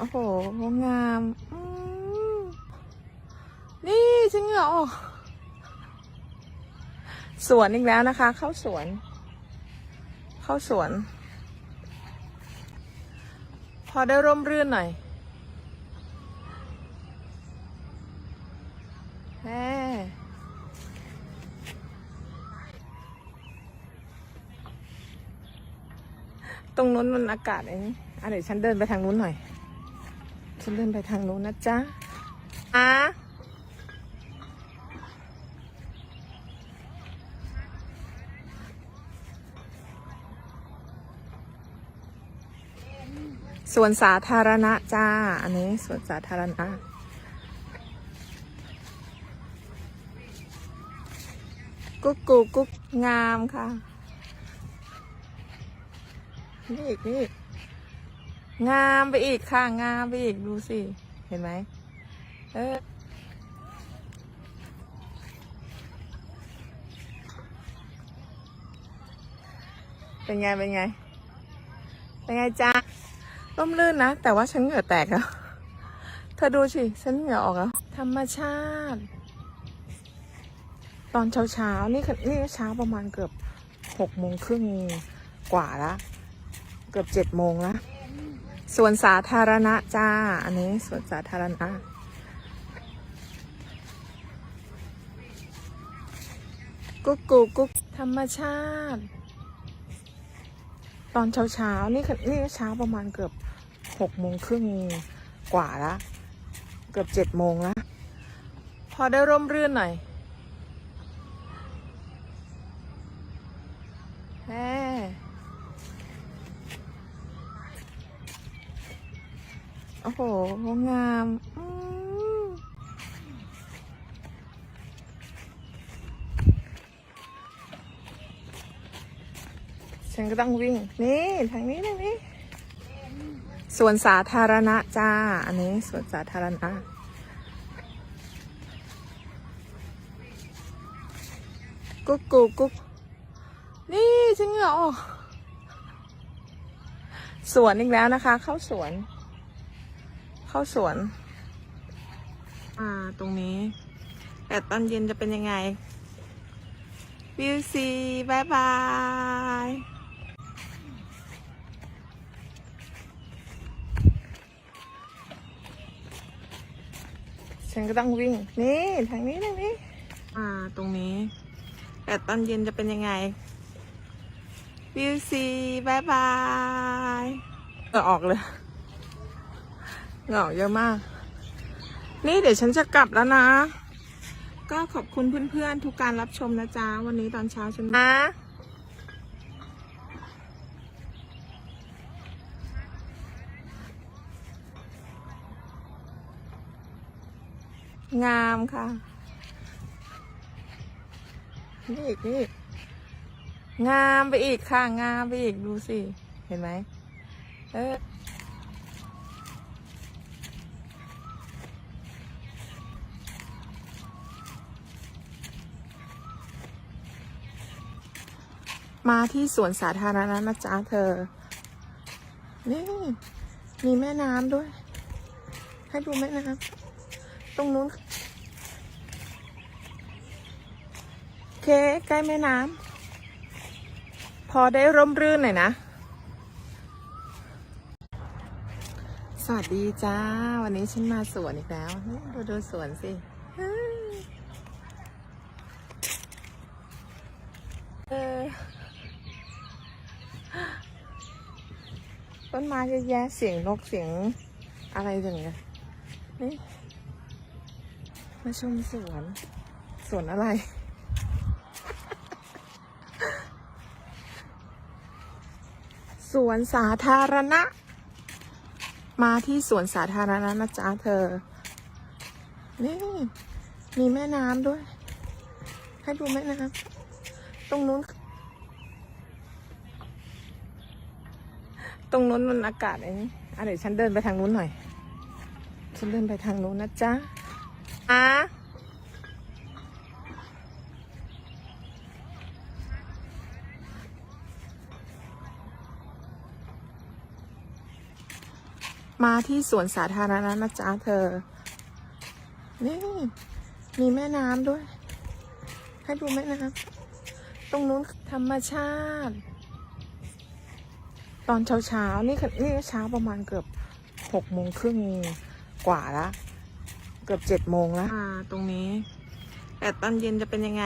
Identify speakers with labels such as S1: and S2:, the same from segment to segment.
S1: โอ้โหงามอืมนี่จริงเหรอสวนอีกแล้วนะคะ เข้าสวน เข้าสวน พอได้ร่มรื่นหน่อยแม่ตรงนู้นมันอากาศไอ้นี่อะเดี๋ยวฉันเดินไปทางนู้นหน่อย ฉันเดินไปทางนู้นนะจ๊ะอะสวนสาธารณะจ้า อันนี้สวนสาธารณะ กุ๊กกุ๊กกุ๊กงามค่ะ นี่อีกนี่อีก งามไปอีกค่ะ งามไปอีกดูสิ เห็นไหมเออเป็นไง เป็นไง เป็นไงจ๊ะร่มรื่นนะ แต่ว่าฉันเหงื่อแตกแล้ว เธอดูสิ ฉันเหงื่อออกแล้ว ธรรมชาติ ตอนเช้าเช้านี่คือนี่เช้าประมาณเกือบหกโมงครึ่งกว่าละ เกือบเจ็ดโมงละ สวนสาธารณะจ้า อันนี้สวนสาธารณะ กุ๊กกุ๊กกุ๊กธรรมชาติ ตอนเช้าเช้านี่คือนี่เช้าประมาณเกือบหกโมงครึ่งกว่าละ เกือบเจ็ดโมงละ พอได้ร่มรื่นหน่อย แม่ โอ้โห งามอืมฉันก็ต้องวิ่ง นี่ทางนี้ทางนี้สวนสาธารณะจ้า อันนี้สวนสาธารณะกุ๊กกุ๊กกุ๊กนี่จริงเหรอสวนอีกแล้วนะคะ เข้าสวน เข้าสวน อ่า ตรงนี้แต่ตอนเย็นจะเป็นยังไง วิวซีบายบายฉันก็ต้องวิ่ง นี่ทางนี้ทางนี้ อ่า ตรงนี้ แต่ตอนเย็นจะเป็นยังไง วิวซีบายบายเหงื่อออกเลย เหงื่อออกเยอะมาก นี่เดี๋ยวฉันจะกลับแล้วนะ ก็ขอบคุณเพื่อนๆ ทุกการรับชมนะจ๊ะ วันนี้ตอนเช้าฉันนะงามค่ะ นี่อีกนี่งามไปอีกค่ะ งามไปอีกดูสิ เห็นไหมเออ มาที่สวนสาธารณะนะจ๊ะเธอ นี่ มีแม่น้ำด้วย ให้ดูแม่น้ำตรงนู้นเคใกล้แม่น้ำพอได้ร่มรื่นหน่อยนะ สวัสดีจ้า วันนี้ฉันมาสวนอีกแล้ว ดูดูสวนสิเออ ม้เยอะแยะเสียงนกเสียงอะไรอย่างเงี้ยนี่มาชมสวนสวนอะไร สวนสาธารณะ มาที่สวนสาธารณะนะจ๊ะเธอ นี่ มีแม่น้ำด้วย ให้ดูแม่น้ำตรงนู้น ตรงนู้นมันอากาศไอ้นี่อะเดี๋ยวฉันเดินไปทางนู้นหน่อย ฉันเดินไปทางนู้นนะจ๊ะอะมาที่สวนสาธารณะนะจ๊ะเธอ นี่ มีแม่น้ำด้วย ให้ดูแม่น้ำ ตรงนู้นธรรมชาติ ตอนเช้าเช้าๆนี่คือนี่ก็เช้าประมาณเกือบหกโมงครึ่งกว่าละ เกือบเจ็ดโมงแล้วอ่าตรงนี้ แต่ตอนเย็นจะเป็นยังไง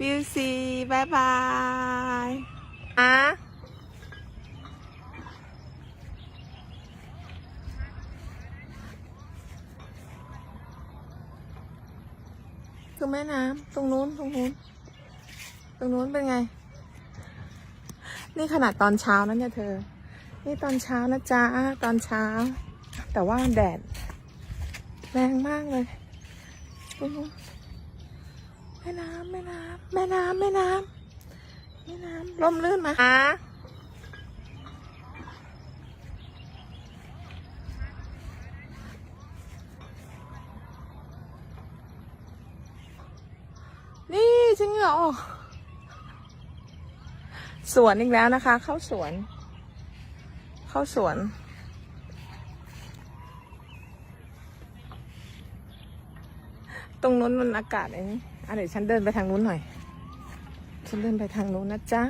S1: วิวซีบายบายอะคือแม่น้ำตรงนู้นตรงนู้น ตรงนู้นเป็นไง นี่ขนาดตอนเช้านะเนี่ยเธอ นี่ตอนเช้านะจ๊ะ ตอนเช้า แต่ว่าแดดแรงมากเลยแม่น้ำแม่น้ำแม่น้ำแม่น้ำแม่น้ำลมลื่นมาอะนี่จริงเหรอ สวนอีกแล้วนะคะ เข้าสวน เข้าสวน ตรงนู้นมันอากาศไอ้นี่อะเดี๋ยวฉันเดินไปทางนู้นหน่อย ฉันเดินไปทางนู้นนะจ๊ะ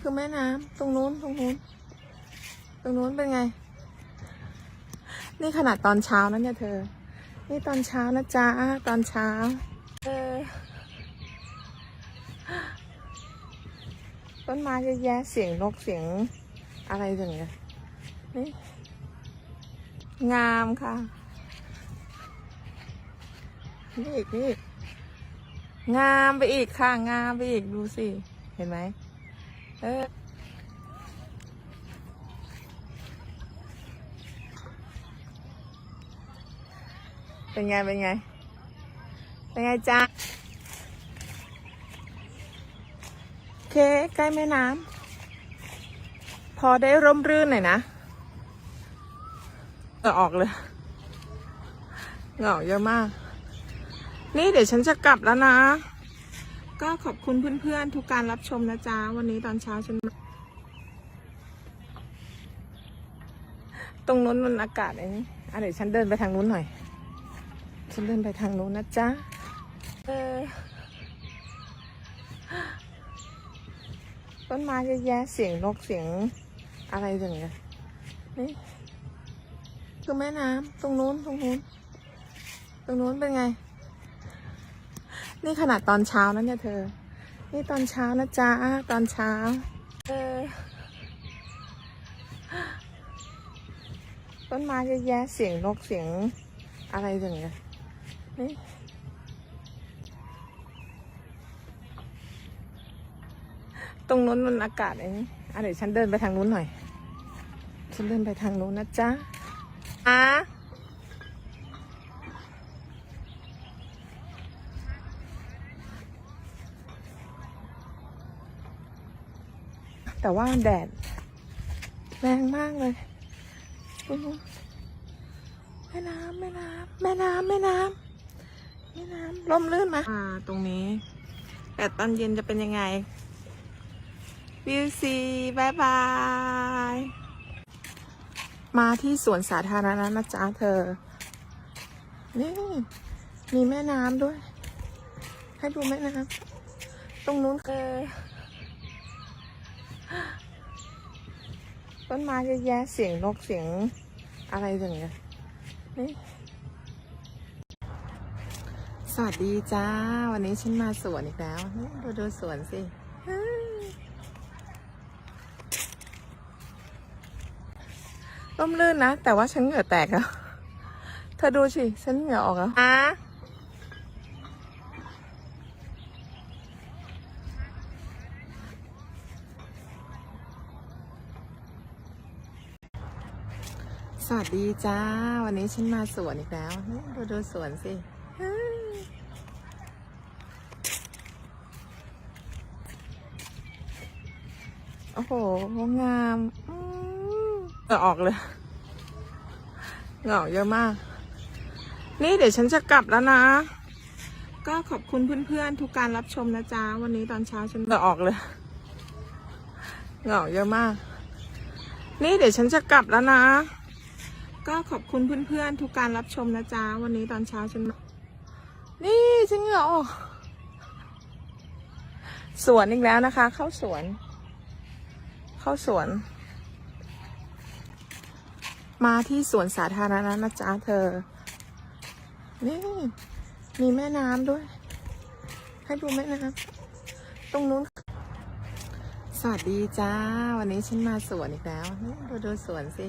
S1: คือแม่น้ำตรงนู้นตรงนู้น ตรงนู้นเป็นไง นี่ขนาดตอนเช้านะเนี่ยเธอ นี่ตอนเช้านะจ๊ะ ตอนเช้า เออ ต้นไม้เยอะแยะเสียงนกเสียงอะไรอย่างเงี้ยนี่งามค่ะ นี่อีกนี่งามไปอีกค่ะ งามไปอีกดูสิ เห็นไหมเออเป็นไง เป็นไง เป็นไงจ๊ะโอ เค ใกล้แม่น้ำพอได้ร่มรื่นหน่อยนะเหงาออกเลยเหงาเยอะมาก นี่เดี๋ยวฉันจะกลับแล้วนะ ก็ขอบคุณเพื่อนๆ ทุกการรับชมนะจ๊ะ วันนี้ตอนเช้าฉัน ตรงนู้นมันอากาศไอ้นี่อะเดี๋ยวฉันเดินไปทางนู้นหน่อย ฉันเดินไปทางนู้นนะจ๊ะ เออ ต้นไม้เยอะแยะเสียงนกเสียงอะไรอย่างเงี้ยนี่คือแม่น้ำตรงนู้นตรงนู้น ตรงนู้นเป็นไง นี่ขนาดตอนเช้านะเนี่ยเธอ นี่ตอนเช้านะจ๊ะตอนเช้า เออต้นไม้เยอะแยะเสียงนกเสียงอะไรอย่างเงี้ยนี่ รงนู้นมันอากาศไอ้นี่อะเดี๋ยวฉันเดินไปทางนู้นหน่อย ฉันเดินไปทางนู้นนะจ๊ะอะแต่ว่าแดดแรงมากเลยแม่น้ำแม่น้ำแม่น้ำแม่น้ำแม่น้ำล่มลื่นมาตรงนี้แต่ตอนเย็นจะเป็นยังไง วิวซีบายบาย มาที่สวนสาธารณะนะจ๊ะเธอ นี่ มีแม่น้ำด้วย ให้ดูแม่น้ำตรงนู้นเออต้นไม้เยอะแยะเสียงนกเสียงอะไรอย่างเงี้ยนี่สวัสดีจ้า วันนี้ฉันมาสวนอีกแล้ว ดูดูสวนสิอืม ร่มรื่นนะ แต่ว่าฉันเหงื่อแตกแล้ว เธอดูสิฉันเหงื่อออกแล้วอะสวัสดีจ้า วันนี้ฉันมาสวนอีกแล้วนี่ดูดูสวนสิอืมโอ้โหงามอืมเห งื่อออกเลยเหงาเยอะมาก นี่เดี๋ยวฉันจะกลับแล้วนะ ก็ขอบคุณเพื่อนๆทุกการรับชมนะจ๊ะ วันนี้ตอนเช้าฉันเหงื่อออกเลยเหงาเยอะมาก นี่เดี๋ยวฉันจะกลับแล้วนะ ก็ขอบคุณเพื่อนๆทุกการรับชมนะจ๊ะ วันนี้ตอนเช้าฉันมานี่ฉันเหงาออก สวนอีกแล้วนะคะ เข้าสวน เข้าสวน มาที่สวนสาธารณะนะจ๊ะเธอ นี่ มีแม่น้ำด้วย ให้ดูแม่น้ำตรงนู้น สวัสดีจ้า วันนี้ฉันมาสวนอีกแล้ว ดูดูสวนสิ